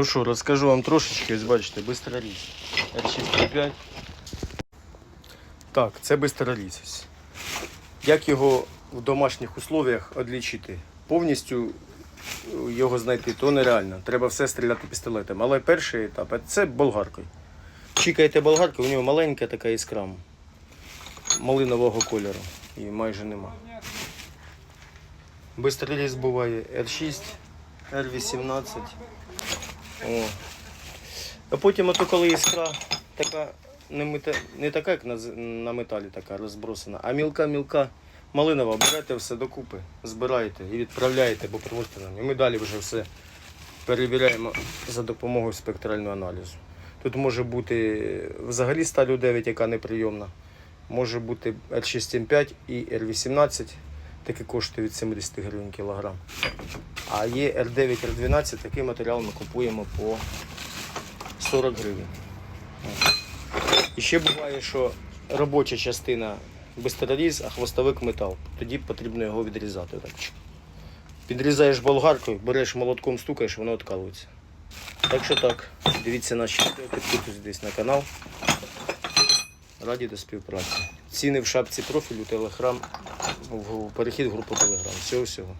Ну що, розкажу вам трошечки, ось бачите, бистроріз. R605. Так, це бистроріз. ось. Як його в домашніх условіях відлічити? Повністю е, його знайти то нереально. Треба все стріляти пістолетом. Але перший етап це болгаркою. Чікаєте болгаркою, у нього маленька така іскра. Малинового кольору. І майже нема. Бистроріз буває R6, R18. О. А потім, ото коли іскра така не, мета, не така, як на, на металі, така розбросана, а мілка-мілка малинова, берете все докупи, збираєте і відправляєте, бо привозите нам. І ми далі вже все перевіряємо за допомогою спектрального аналізу. Тут може бути взагалі сталь 9, яка неприйомна. Може бути R6М5 і R18, такі коштує від 70 гривень кілограм. А є R9, R12, такий матеріал ми купуємо по 40 гривень. І ще буває, що робоча частина безтероріз, а хвостовик метал. Тоді потрібно його відрізати. Підрізаєш болгаркою, береш молотком, стукаєш, воно відкалується. Так що так, дивіться наші відео, підписуйтесь на канал. Раді до співпраці. Ціни в шапці профілю, телеграм, в перехід в групу Телеграм. Всього всього.